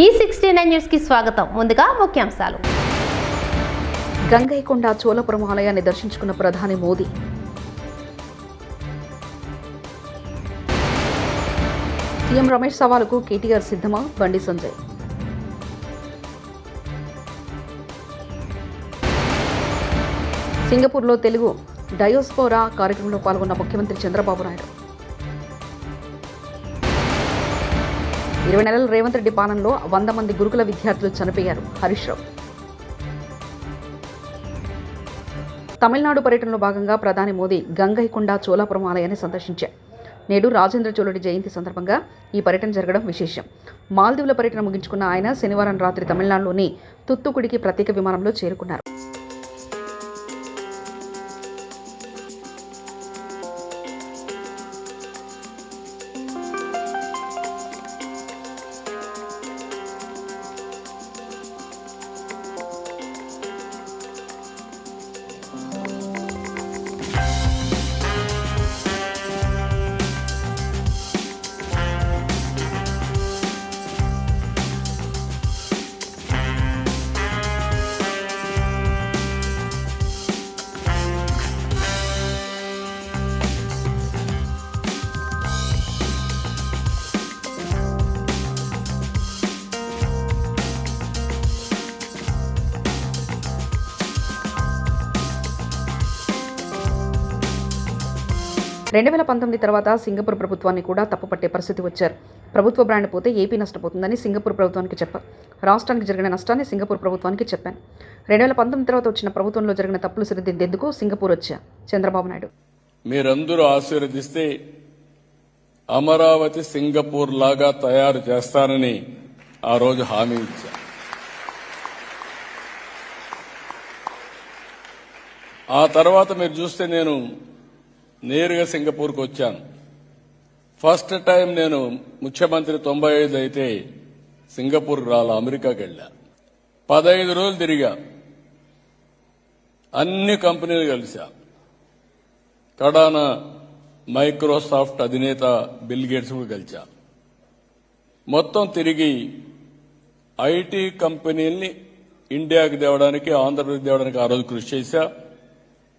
ఈ sixty nine న్యూస్కి స్వాగతం. ముందుగా ముఖ్యాంశాలు. గంగైకొండ చోళపురం ఆలయాన్ని దర్శించుకున్న ప్రధాని మోదీ. సీఎం రమేష్ సవాలుకు కేటీఆర్ సిద్ధమా? బండి సంజయ్. సింగపూర్లో తెలుగు డయోస్పోరా కార్యక్రమంలో పాల్గొన్న ముఖ్యమంత్రి చంద్రబాబు నాయుడు. ఇరవై నెలల రేవంత్ రెడ్డి పాలనలో వంద మంది గురుకుల విద్యార్థులు చనిపోయారు. హరీష్ రావు. తమిళనాడు పర్యటనలో భాగంగా ప్రధాని మోదీ గంగైకొండ చోళాపురం ఆలయాన్ని సందర్శించారు. నేడు రాజేంద్ర చోళుడి జయంతి సందర్భంగా ఈ పర్యటన జరగడం విశేషం. మాల్దీవుల పర్యటన ముగించుకున్న ఆయన శనివారం రాత్రి తమిళనాడులోని తుత్తుకుడికి ప్రత్యేక విమానంలో చేరుకున్నారు. రెండు వేల పంతొమ్మిది తర్వాత సింగపూర్ ప్రభుత్వాన్ని కూడా తప్పుపట్టే పరిస్థితి వచ్చారు. ప్రభుత్వ బ్రాండ్ పోతే ఏపీ నష్టపోతుందని సింగపూర్ ప్రభుత్వానికి చెప్పారు రాష్ట్రానికి జరిగిన నష్టాన్ని సింగపూర్ ప్రభుత్వానికి చెప్పాను. రెండు వేల పంతొమ్మిది తర్వాత వచ్చిన ప్రభుత్వంలో జరిగిన తప్పులు సరిదిద్దేందుకు సింగపూర్ వచ్చా చంద్రబాబు నాయుడు. మీరందరూ ఆశీర్వదిస్తే అమరావతి సింగపూర్ లాగా తయారు చేస్తానని ఆ రోజు హామీ ఇచ్చా. ఆ తర్వాత మీరు చూస్తే నేను నేరుగా సింగపూర్కు వచ్చాను. ఫస్ట్ టైం నేను ముఖ్యమంత్రి తొంభై ఐదు అయితే సింగపూర్ రాలా అమెరికాకి వెళ్ళా. పదహైదు రోజులు తిరిగా. అన్ని కంపెనీలు కలిసా. కడాన మైక్రోసాఫ్ట్ అధినేత బిల్ గేట్స్ కూడా కలిసా. మొత్తం తిరిగి ఐటీ కంపెనీల్ని ఇండియాకి తేవడానికి ఆంధ్రప్రదేశ్ తేవడానికి ఆ రోజు కృషి చేశా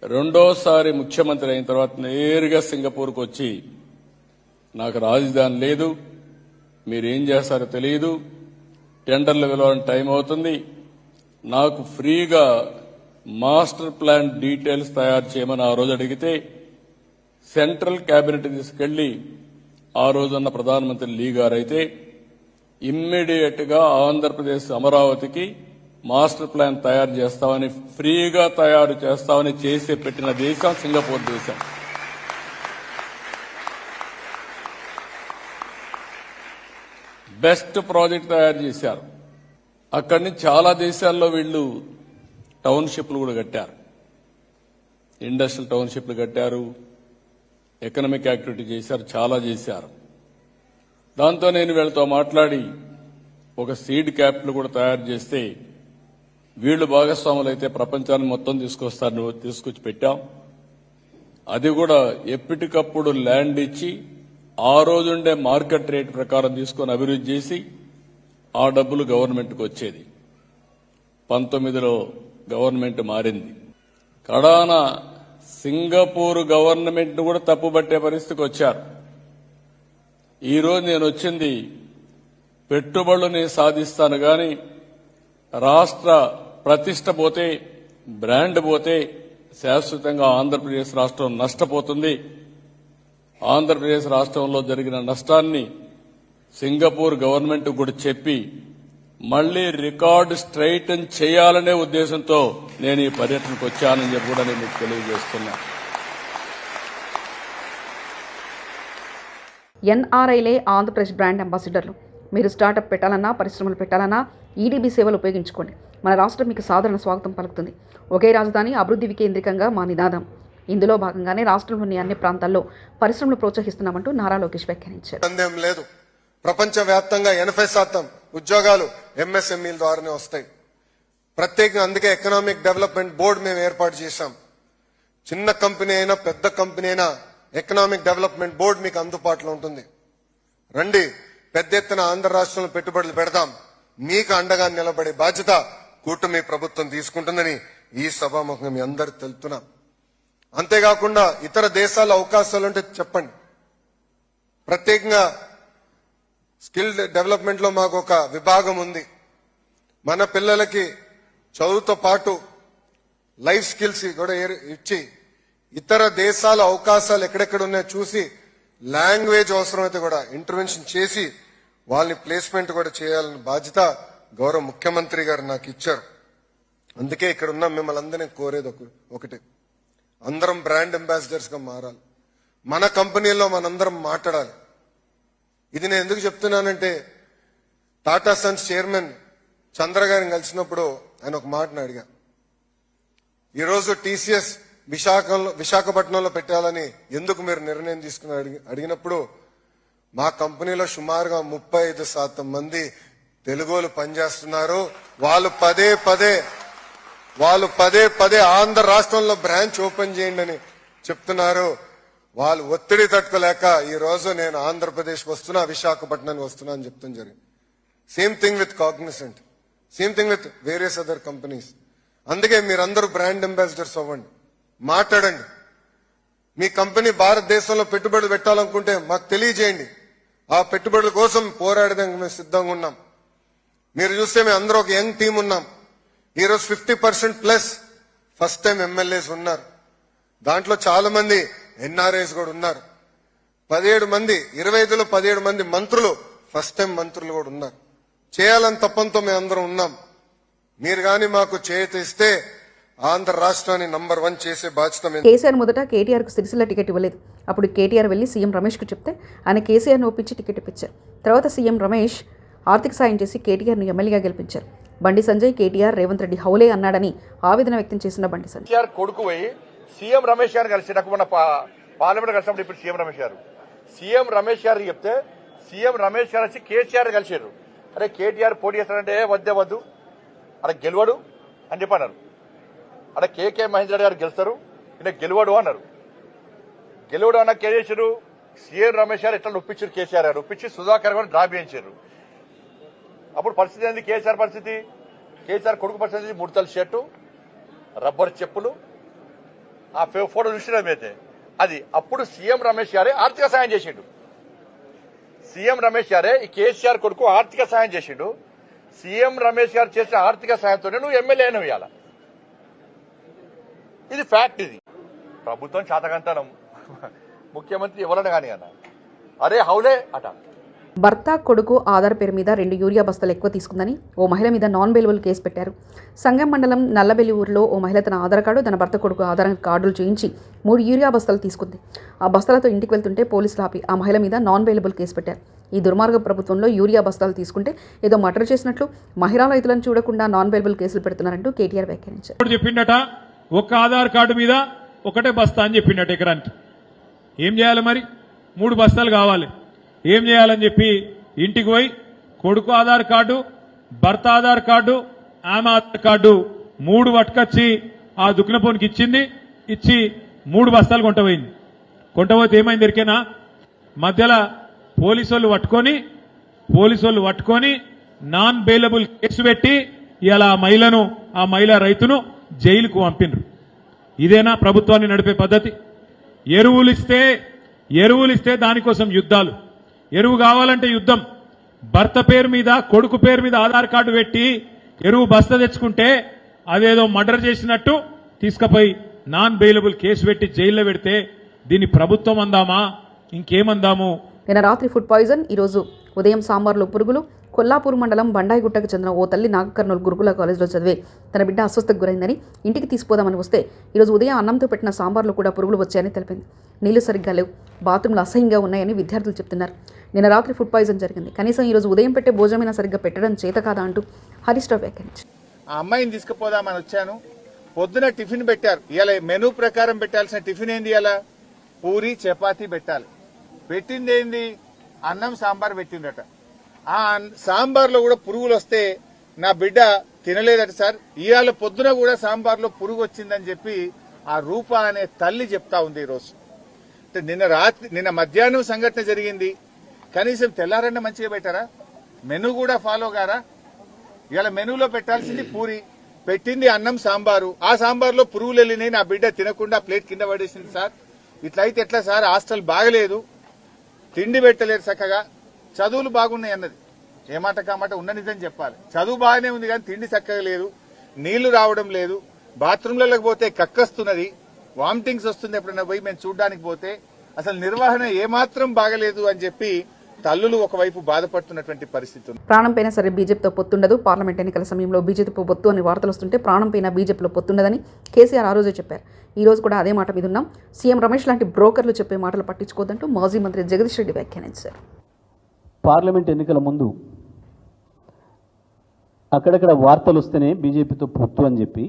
రెండోసారి ముఖ్యమంత్రి అయిన తర్వాత నేరుగా సింగపూర్కు వచ్చి నాకు రాజధాని లేదు మీరేం చేస్తారో తెలియదు టెండర్లు వెళ్ళాలని టైం అవుతుంది నాకు ఫ్రీగా మాస్టర్ ప్లాన్ డీటెయిల్స్ తయారు చేయమని ఆ రోజు అడిగితే సెంట్రల్ కేబినెట్ తీసుకెళ్ళి ఆ రోజున్న ప్రధానమంత్రి లీ గారైతే ఇమ్మీడియట్గా ఆంధ్రప్రదేశ్ అమరావతికి మాస్టర్ ప్లాన్ తయారు చేస్తామని ఫ్రీగా తయారు చేస్తామని చేసి పెట్టిన దేశం సింగపూర్ దేశం. బెస్ట్ ప్రాజెక్ట్ తయారు చేశారు. అక్కడి నుంచి చాలా దేశాల్లో వీళ్ళు టౌన్షిప్లు కూడా కట్టారు. ఇండస్ట్రియల్ టౌన్షిప్లు కట్టారు. ఎకనామిక్ యాక్టివిటీ చేశారు చాలా చేశారు. దాంతో నేను వీళ్ళతో మాట్లాడి ఒక సీడ్ క్యాపిటల్ కూడా తయారు చేస్తే వీళ్ళు భాగస్వాములు అయితే ప్రపంచాన్ని మొత్తం తీసుకొస్తారు నువ్వు తీసుకొచ్చి పెట్టాం. అది కూడా ఎప్పటికప్పుడు ల్యాండ్ ఇచ్చి ఆ రోజుండే మార్కెట్ రేట్ ప్రకారం తీసుకొని అభివృద్ధి చేసి ఆ డబ్బులు గవర్నమెంట్కి వచ్చేది. పంతొమ్మిదిలో గవర్నమెంట్ మారింది. కడాన సింగపూర్ గవర్నమెంట్ కూడా తప్పుబట్టే పరిస్థితికి వచ్చారు. ఈరోజు నేను వచ్చింది పెట్టుబడులు సాధిస్తాను గాని రాష్ట్ర ప్రతిష్ట పోతే బ్రాండ్ పోతే శాశ్వతంగా ఆంధ్రప్రదేశ్ రాష్ట్రం నష్టపోతుంది. ఆంధ్రప్రదేశ్ రాష్ట్రంలో జరిగిన నష్టాన్ని సింగపూర్ గవర్నమెంట్ కూడా చెప్పి మళ్ళీ రికార్డు స్ట్రైటన్ చేయాలనే ఉద్దేశంతో నేను ఈ పర్యటనకు వచ్చానని చెప్పి కూడా నేను మీకు తెలియజేస్తున్నా. ఎన్ఆర్ఐలే ఆంధ్రప్రదేశ్ బ్రాండ్ అంబాసిడర్లు. మీరు స్టార్టప్ పెట్టాలన్నా పరిశ్రమలు పెట్టాలన్నా ఈడీబీ సేవలు ఉపయోగించుకోండి. మన రాష్ట్రం మీకు సాధారణ స్వాగతం పలుకుతుంది. ఒకే రాజధాని అభివృద్ధి వికేంద్రీకంగా మా నినాదం. ఇందులో భాగంగానే రాష్ట్రంలోని అన్ని ప్రాంతాల్లో పరిశ్రమలు ప్రోత్సహిస్తున్నామంటూ నారా లోకేష్ వ్యాఖ్యానించారు. సందేహం లేదు. ప్రపంచవ్యాప్తంగా ఎనభై శాతం ఉద్యోగాలు ఎంఎస్ఎంఈల ద్వారానే వస్తాయి. ప్రత్యేకంగా అందుకే ఎకనామిక్ డెవలప్మెంట్ బోర్డు మేము ఏర్పాటు చేశాం. చిన్న కంపెనీ అయినా పెద్ద కంపెనీ అయినా ఎకనామిక్ డెవలప్మెంట్ బోర్డు మీకు అందుబాటులో ఉంటుంది. రండి పెద్ద ఎత్తున ఆంధ్ర రాష్ట్రంలో పెట్టుబడులు పెడదాం మీకు అండగా నిలబడే బాధ్యత కూటమి ప్రభుత్వం తీసుకుంటుందని ఈ సభాముఖంగా మీ అందరు తెలుపుతున్నాం అంతేకాకుండా ఇతర దేశాల అవకాశాలు ఉంటే చెప్పండి. ప్రత్యేకంగా స్కిల్ డెవలప్మెంట్లో మాకు ఒక విభాగం ఉంది. మన పిల్లలకి చదువుతో పాటు లైఫ్ స్కిల్స్ కూడా ఇచ్చి ఇతర దేశాల అవకాశాలు ఎక్కడెక్కడ ఉన్నాయో చూసి లాంగ్వేజ్ అవసరమైతే కూడా ఇంటర్వెన్షన్ చేసి వాళ్ళని ప్లేస్మెంట్ కూడా చేయాలని బాధ్యత గౌరవ ముఖ్యమంత్రి గారు నాకు ఇచ్చారు. అందుకే ఇక్కడ ఉన్న మిమ్మల్ని అందరినీ కోరేది ఒకటి. అందరం బ్రాండ్ అంబాసిడర్స్గా మారాలి. మన కంపెనీలో మనందరం మాట్లాడాలి. ఇది నేను ఎందుకు చెప్తున్నానంటే టాటా సన్స్ చైర్మన్ చంద్ర గారిని కలిసినప్పుడు ఆయన ఒక మాటను అడిగా. ఈరోజు టీసీఎస్ విశాఖలో విశాఖపట్నంలో పెట్టాలని ఎందుకు మీరు నిర్ణయం తీసుకుని అడిగి అడిగినప్పుడు మా కంపెనీలో సుమారుగా ముప్పై ఐదు శాతం మంది తెలుగులు పనిచేస్తున్నారు. వాళ్ళు పదే పదే వాళ్ళు పదే పదే ఆంధ్ర రాష్ట్రంలో బ్రాంచ్ ఓపెన్ చేయండి అని చెప్తున్నారు. వాళ్ళు ఒత్తిడి తట్టుకోలేక ఈ రోజు నేను ఆంధ్రప్రదేశ్ వస్తున్నా విశాఖపట్నానికి వస్తున్నా అని చెప్తాం జరిగింది. Same thing with Cognizant same thing with various other companies అందుకే మీరందరూ బ్రాండ్ అంబాసిడర్స్ అవ్వండి. మాట్లాడండి. మీ కంపెనీ భారతదేశంలో పెట్టుబడులు పెట్టాలనుకుంటే మాకు తెలియజేయండి. ఆ పెట్టుబడుల కోసం పోరాడడానికి మేము సిద్ధంగా ఉన్నాం. మీరు చూస్తే మేము అందరూ ఒక యంగ్ టీం ఉన్నాం. ఈరోజు fifty percent plus first time MLAs ఉన్నారు. దాంట్లో చాలా మంది ఎన్ఆర్ఐస్ కూడా ఉన్నారు. పదిహేడు మంది ఇరవై ఐదులో పదిహేడు మంది మంత్రులు ఫస్ట్ టైం మంత్రులు కూడా ఉన్నారు. చేయాలని తప్పంతో మేము అందరం ఉన్నాం. మీరు గాని మాకు చేతి ఇస్తే ఆంధ్ర రాష్ట్రాన్ని నంబర్ వన్ చేసే బాధ్యత కేసీఆర్ మొదట కేటీఆర్కు సిరిసిల్ల టికెట్ ఇవ్వలేదు. అప్పుడు కేటీఆర్ వెళ్ళి సీఎం రమేష్కు చెప్తే ఆయన కేసీఆర్ను ఒప్పించి టికెట్ ఇప్పించారు. తర్వాత సీఎం రమేష్ ఆర్థిక సాయం చేసి కేటీఆర్ను ఎమ్మెల్యేగా గెలిపించారు. బండి సంజయ్ కేటీఆర్ రేవంత్ రెడ్డి హౌలే అన్నాడని ఆవేదన వ్యక్తం చేసిన బండి సంజయ్. కొడుకు సీఎం రమేష్ గారిని కలిసి నాకు మొన్న పా- పార్లమెంట్ కలిసినప్పుడు ఇప్పుడు సీఎం రమేష్ గారు. సీఎం రమేష్ గారు చెప్తే సీఎం రమేష్ గారు వచ్చి కేసీఆర్ కలిసారు. అరే కేటీఆర్ పోటీ చేస్తాడంటే వద్దే వద్దు. అక్కడ గెలవడు అని చెప్పి అన్నారు అక్కడ కేకే మహేంద్ర గారు గెలుస్తారు. ఈయన గెలవడు అన్నారు. గెలవడు అన్న కే సీఎం రమేష్ గారు ఎట్లా నొప్పించారు కేసీఆర్ గారు? ఒప్పించి సుధాకర్ గారు డ్రాప్ చేయించారు. అప్పుడు పరిస్థితి ఏంది? కేసీఆర్ పరిస్థితి? కేసీఆర్ కొడుకు పరిస్థితి ముడతల షర్టు రబ్బర్ చెప్పులు. ఆ ఫోటో చూసినాం అయితే అది అప్పుడు సీఎం రమేష్ గారే ఆర్థిక సాయం చేసిండు. సీఎం రమేష్ గారే ఈ కేసీఆర్ కొడుకు ఆర్థిక సాయం చేసిండు. సీఎం రమేష్ గారు చేసిన ఆర్థిక సాయంతోనే నువ్వు ఎమ్మెల్యే అయినవు ఇవాళ ఇది ఫ్యాక్ట్ ఇది. ప్రభుత్వం చాతకంతనం. ముఖ్యమంత్రి ఎవరన్నా కానీ అన్న. అరే హౌలే అట. భర్త కొడుకు ఆధార్ పేరు మీద రెండు యూరియా బస్తాలు ఎక్కువ తీసుకుందని ఓ మహిళ మీద నాన్ బెయిలబుల్ కేసు పెట్టారు. సంగం మండలం నల్లబెల్లి ఊరిలో ఓ మహిళ తన ఆధార్ కార్డు తన భర్త కొడుకు ఆధార్ కార్డులు చేయించి మూడు యూరియా బస్తాలు తీసుకుంది. ఆ బస్తాలతో ఇంటికి వెళ్తుంటే పోలీసులు ఆపి ఆ మహిళ మీద నాన్ బెయిలబుల్ కేసు పెట్టారు. ఈ దుర్మార్గ ప్రభుత్వంలో యూరియా బస్తాలు తీసుకుంటే ఏదో మర్డర్ చేసినట్లు మహిళా రైతులను చూడకుండా నాన్ బెయిలబుల్ కేసులు పెడుతున్నారంటూ కేటీఆర్ వ్యాఖ్యానించారు. చెప్పిండట? ఒక ఆధార్ కార్డు మీద ఒకటే బస్తా అని చెప్పిండట ఎకరానికి. ఏం చేయాలి మరి? మూడు బస్తాలు కావాలి. ఏం చేయాలని చెప్పి ఇంటికి పోయి కొడుకు ఆధార్ కార్డు భర్త ఆధార్ కార్డు ఆమె ఆధార్ కార్డు మూడు పట్టుకొచ్చి ఆ దుక్కినపోనికి ఇచ్చింది. ఇచ్చి మూడు బస్తాలు కొంటపోయింది కొంటపోతే ఏమైంది ఎరికేనా మధ్యలో పోలీసు వాళ్ళు పట్టుకొని పోలీసు వాళ్ళు పట్టుకొని నాన్ బెయిలబుల్ కేసు పెట్టి ఇలా ఆ మహిళను ఆ మహిళా రైతును జైలుకు పంపినరు. ఇదేనా ప్రభుత్వాన్ని నడిపే పద్ధతి? ఎరువులు ఇస్తే ఎరువులు ఇస్తే దానికోసం యుద్ధాలు. ఎరువు కావాలంటే యుద్ధం. భర్త పేరు మీద కొడుకు పేరు మీద ఆధార్ కార్డు పెట్టి ఎరువు బస్త తెచ్చుకుంటే అదేదో మర్డర్ చేసినట్టు తీసుకుపోయి నాన్ బెయిలబుల్ కేసు పెట్టి జైల్లో పెడితే దీన్ని ప్రభుత్వం అందామా? ఇంకేమందాము? నిన్న రాత్రి ఫుడ్ పాయిజన్ ఈరోజు ఉదయం సాంబార్లో పురుగులు కొల్లాపూర్ మండలం బండాయిగుట్టకు చెందిన ఓ తల్లి నాగకర్నూలు గురుకుల కాలేజీలో చదివే తన బిడ్డ అస్వస్థకు గురైందని ఇంటికి తీసుకుపోదామని వస్తే ఈరోజు ఉదయం అన్నంతో పెట్టిన సాంబార్లో కూడా పురుగులు వచ్చాయని తెలిపింది. నీళ్ళు సరిగ్గా లేవు. బాత్రూంలు అసహ్యంగా ఉన్నాయని విద్యార్థులు చెప్తున్నారు. నిన్న రాత్రి ఫుడ్ పాయిజన్ జరిగింది. కనీసం ఈరోజు ఉదయం పెట్టే భోజనమైనా సరిగ్గా పెట్టడం చేత కాదా అంటూ హరీష్ రావు వ్యాఖ్యానించారు. ఆ అమ్మాయిని తీసుకుపోదామని వచ్చాను. పొద్దున టిఫిన్ పెట్టారు. ఇలా మెనూ ప్రకారం పెట్టాల్సిన టిఫిన్ ఏంది ఇలా పూరి చపాతీ పెట్టాలి. పెట్టింది ఏంది అన్నం సాంబార్ పెట్టిందట ఆ సాంబార్లో కూడా పురుగులు వస్తే నా బిడ్డ తినలేదట సార్. ఇవాళ పొద్దున కూడా సాంబార్లో పురుగు వచ్చిందని చెప్పి ఆ రూప అనే తల్లి చెప్తా ఉంది ఈరోజు. నిన్న రాత్రి నిన్న మధ్యాహ్నం సంఘటన జరిగింది. కనీసం తెల్లారన్న మంచిగా పెట్టారా? మెను కూడా ఫాలో గారా? ఇలా మెనూలో పెట్టాల్సింది పూరి. పెట్టింది అన్నం సాంబారు. ఆ సాంబార్లో పురుగులు వెళ్ళినాయి. నా బిడ్డ తినకుండా ప్లేట్ కింద పడేసింది సార్. ఇట్లయితే ఎట్లా సార్? హాస్టల్ బాగలేదు. తిండి పెట్టలేరు చక్కగా. చదువులు బాగున్నాయి అన్నది. ఏమాట కామాట ఉన్న నిజం చెప్పాలి. చదువు బాగానే ఉంది కానీ తిండి చక్కగా లేదు. నీళ్ళు రావడం లేదు. బాత్రూంలలోకి పోతే కక్కస్తున్నది. వామిటింగ్స్ వస్తుంది ఎప్పుడైనా పోయి మేము చూడడానికి పోతే. అసలు నిర్వహణ ఏమాత్రం బాగలేదు అని చెప్పి తల్లులు ఒకవైపు బాధపడుతున్నటువంటి పరిస్థితి ఉంది. ప్రాణం పైన సరే బీజేపీతో పొత్తుండదు. పార్లమెంట్ ఎన్నికల సమయంలో బీజేపీతో పొత్తు అని వార్తలు వస్తుంటే ప్రాణం పైన బీజేపీలో పొత్తుండదని కేసీఆర్ ఆ రోజే చెప్పారు. ఈ రోజు కూడా అదే మాట మీద ఉన్నాం. సీఎం రమేష్ లాంటి బ్రోకర్లు చెప్పే మాటలు పట్టించుకోదంటూ మాజీ మంత్రి జగదీష్ రెడ్డి వ్యాఖ్యానించారు. పార్లమెంట్ ఎన్నికల ముందు అక్కడక్కడ వార్తలు వస్తేనే బీజేపీతో పొత్తు అని చెప్పి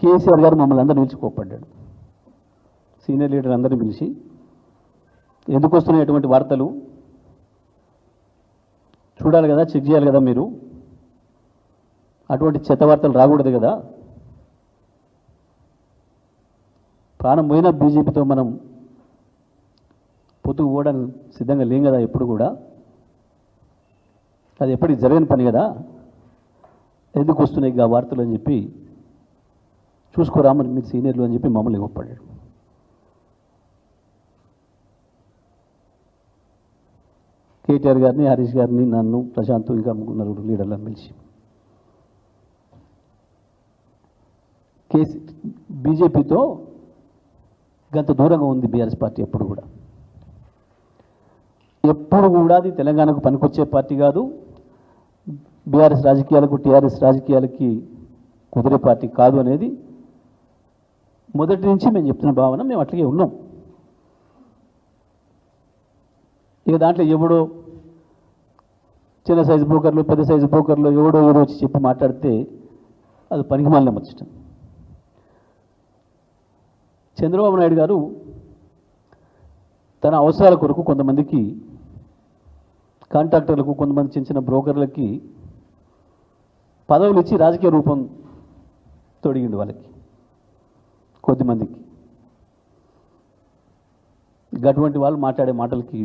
కేసీఆర్ గారు మమ్మల్ని అందరూ పిలిచి కోప్పడ్డాడు. సీనియర్ లీడర్ అందరిని పిలిచి ఎందుకు వస్తున్నాయి అటువంటి వార్తలు? చూడాలి కదా చెక్ చేయాలి కదా మీరు? అటువంటి చెత్త వార్తలు రాకూడదు కదా? ప్రాణం పోయిన బీజేపీతో మనం పొత్తు పోవడానికి సిద్ధంగా లేం కదా ఎప్పుడు కూడా? అది ఎప్పటికి జరగని పని కదా? ఎందుకు వస్తున్నాయి ఆ వార్తలు అని చెప్పి చూసుకోరా మరి మీరు సీనియర్లు అని చెప్పి మమ్మల్ని ఇవ్వపడ్డాడు కేటీఆర్ గారిని హరీష్ గారిని నన్ను ప్రశాంత్ ఇంకా నలుగురు లీడర్లను పిలిచి. కేసీ బీజేపీతో గంత దూరంగా ఉంది బీఆర్ఎస్ పార్టీ ఎప్పుడు కూడా. ఎప్పుడు కూడా అది తెలంగాణకు పనికొచ్చే పార్టీ కాదు. బీఆర్ఎస్ రాజకీయాలకు టీఆర్ఎస్ రాజకీయాలకి కుదిరే పార్టీ కాదు అనేది మొదటి నుంచి మేము చెప్తున్న భావన. మేము అట్లాగే ఉన్నాం. ఇక దాంట్లో ఎవడో చిన్న సైజు బ్రోకర్లు పెద్ద సైజు బ్రోకర్లు ఎవడో ఎవడో వచ్చి చెప్పి మాట్లాడితే అది పనికి మళ్ళీ వచ్చటం చంద్రబాబు నాయుడు గారు తన అవసరాల కొరకు కొంతమందికి కాంట్రాక్టర్లకు కొంతమంది చిన్న చిన్న బ్రోకర్లకి పదవులు ఇచ్చి రాజకీయ రూపం తొడిగిండు వాళ్ళకి కొద్దిమందికి అటువంటి వాళ్ళు మాట్లాడే మాటలకి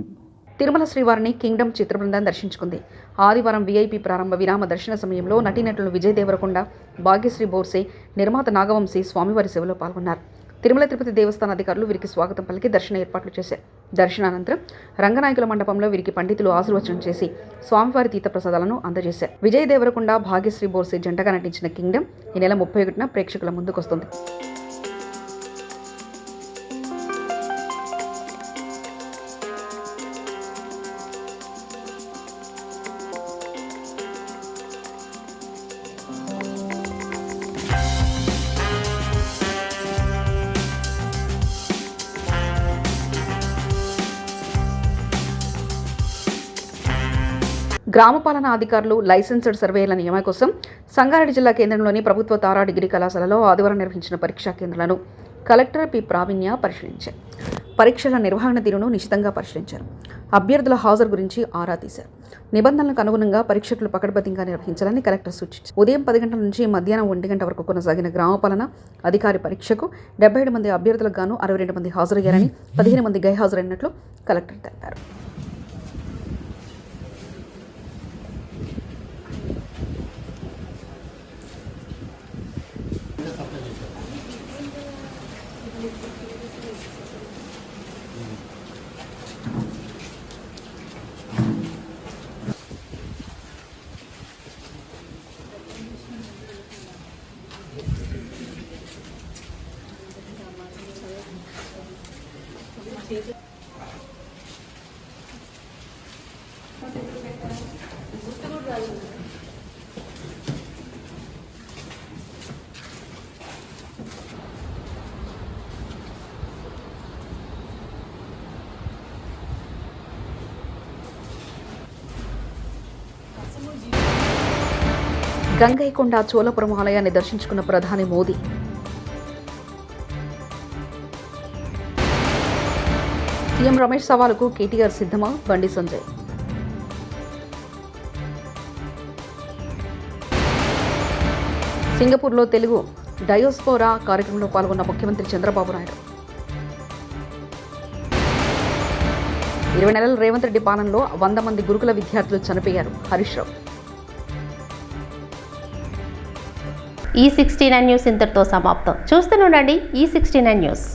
తిరుమల శ్రీవారిని కింగ్డమ్ చిత్ర బృందం దర్శించుకుంది. ఆదివారం వీఐపీ ప్రారంభ విరామ దర్శన సమయంలో నటీనటులు విజయ్ దేవరకొండ భాగ్యశ్రీ బోర్సే నిర్మాత నాగవంశీ స్వామివారి సేవలో పాల్గొన్నారు. తిరుమల తిరుపతి దేవస్థాన అధికారులు వీరికి స్వాగతం పలికి దర్శన ఏర్పాట్లు చేశారు. దర్శనానంతరం రంగనాయకుల మండపంలో వీరికి పండితులు ఆశీర్వచనం చేసి స్వామివారి తీర్థ ప్రసాదాలను అందజేశారు. విజయ్ దేవరకొండ భాగ్యశ్రీ బోర్సే జంటగా నటించిన కింగ్డమ్ ఈ నెల ముప్పై ఒకటిన ప్రేక్షకుల ముందుకొస్తుంది. గ్రామ పాలనా అధికారులు లైసెన్స్డ్ సర్వేల నియమం కోసం సంగారెడ్డి జిల్లా కేంద్రంలోని ప్రభుత్వ తారా డిగ్రీ కళాశాలలో ఆదివారం నిర్వహించిన పరీక్షా కేంద్రాలను కలెక్టర్ పి. ప్రావీణ్య పరిశీలించారు. పరీక్షల నిర్వహణ తీరును నిశితంగా పరిశీలించారు. అభ్యర్థుల హాజరు గురించి ఆరా తీశారు. నిబంధనలకు అనుగుణంగా పరీక్షలు పకడ్బందీగా నిర్వహించాలని కలెక్టర్ సూచించారు. ఉదయం పది గంటల నుంచి మధ్యాహ్నం ఒంటి గంట వరకు కొనసాగిన గ్రామ పాలన అధికారి పరీక్షకు డెబ్బై ఏడు మంది అభ్యర్థులకు గాను అరవై రెండు మంది హాజరయ్యారని పదిహేను మంది గైహాజరైనట్లు కలెక్టర్ తెలిపారు. గంగైకొండ చోళపురం ఆలయాన్ని దర్శించుకున్న ప్రధాని మోదీ. సీఎం రమేష్ సవాలుకు కేటీఆర్ సిద్ధమా? బండి సంజయ్. సింగపూర్లో తెలుగు డయోస్పోరా కార్యక్రమంలో పాల్గొన్న ముఖ్యమంత్రి చంద్రబాబు నాయుడు. ఇరవై నెలల రేవంత్ రెడ్డి పాలనలో వంద మంది గురుకుల విద్యార్థులు చనిపోయారు. హరీష్ రావు. ఈ సిక్స్టీ నైన్ న్యూస్ ఇంతటితో సమాప్తం. చూస్తూనే ఉండండి ఈ సిక్స్టీ నైన్ న్యూస్.